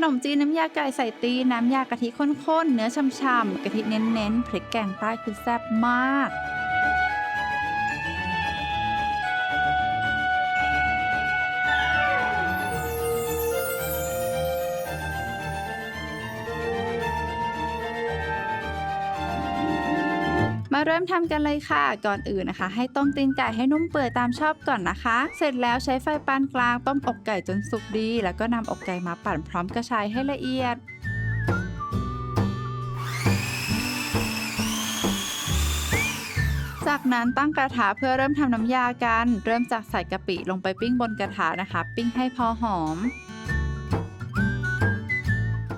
ขนมจีนน้ำยาไก่ใส่ตีนน้ำยากะทิข้นๆ เนื้อช่ำๆกะทิเน้นๆพริกแกงใต้คือแซ่บมาก มาเริ่มทำกันเลยค่ะ ก่อนอื่นนะคะ ให้ต้มตีนไก่ให้นุ่มเปื่อยตามชอบก่อนนะคะ เสร็จแล้วใช้ไฟปานกลางต้มอกไก่จนสุกดี แล้วก็นำอกไก่มาปั่นพร้อมกระชายให้ละเอียดจากนั้นตั้งกระทะเพื่อเริ่มทำน้ำยากัน เริ่มจากใส่กะปิลงไปปิ้งบนกระทะนะคะ ปิ้งให้พอหอม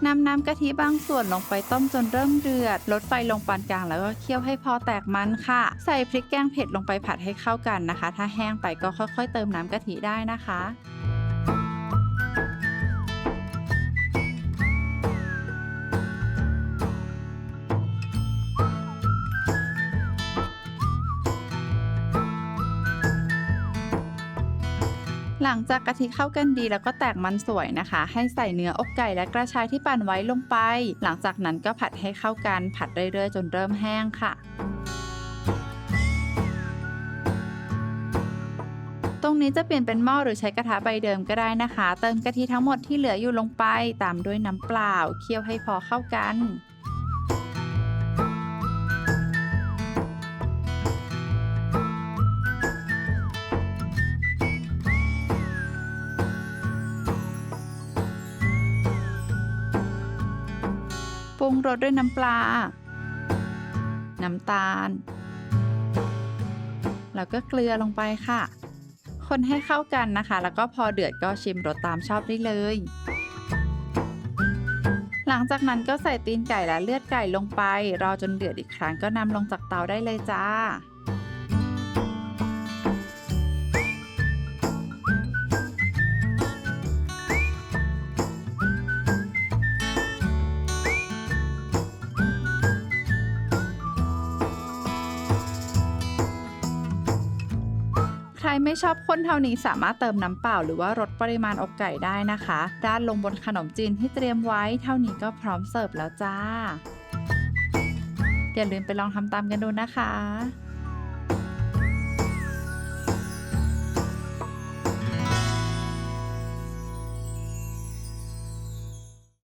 นำน้ำกะทิบางส่วนลงไปต้มจนเริ่มเดือด ลดไฟลงปานกลางแล้วก็เคี่ยวให้พอแตกมันค่ะ ใส่พริกแกงเผ็ดลงไปผัดให้เข้ากันนะคะ ถ้าแห้งไปก็ค่อยๆ เติมน้ำกะทิได้นะคะ หลังจากกะทิเข้ากันดีแล้วก็แตกมันสวยนะคะ ให้ใส่เนื้ออกไก่และกระชายที่ปั่นไว้ลงไป หลังจากนั้นก็ผัดให้เข้ากันผัดเรื่อยๆ จนเริ่มแห้งค่ะตรงนี้จะเปลี่ยนเป็นหม้อหรือใช้กระทะใบเดิมก็ได้นะคะ เติมกะทิทั้งหมดที่เหลืออยู่ลงไป ตามด้วยน้ำเปล่า เคี่ยวให้พอเข้ากัน ปรุงรสด้วยน้ำปลา น้ำตาล แล้วก็เกลือลงไปค่ะ คนให้เข้ากันนะคะ แล้วก็พอเดือดก็ชิมรสตามชอบได้เลย หลังจากนั้นก็ใส่ตีนไก่และเลือดไก่ลงไป รอจนเดือดอีกครั้งก็นำลงจากเตาได้เลยจ้า รไม่ชอบข้นเท่านี้สามารถเติมน้ำเปล่า หรือว่าลดปริมาณอกไก่ได้นะคะด้านลงบนขนมจีนที่เตรียมไว้ เท่านี้ก็พร้อมเสิร์ฟแล้วจ้าอย่าลืมไปลองทำตามกันดูนะคะ